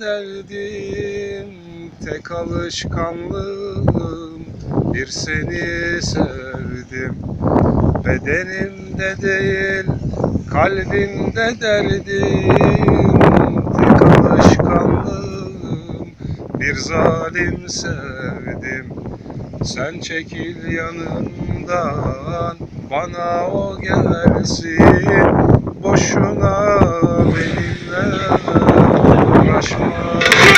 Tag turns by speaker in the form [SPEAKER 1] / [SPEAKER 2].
[SPEAKER 1] Derdim tek alışkanlığım bir seni sevdim. Bedenimde değil kalbimde derdim tek alışkanlığım bir zalim sevdim. Sen çekil yanımdan bana o gelsin acho.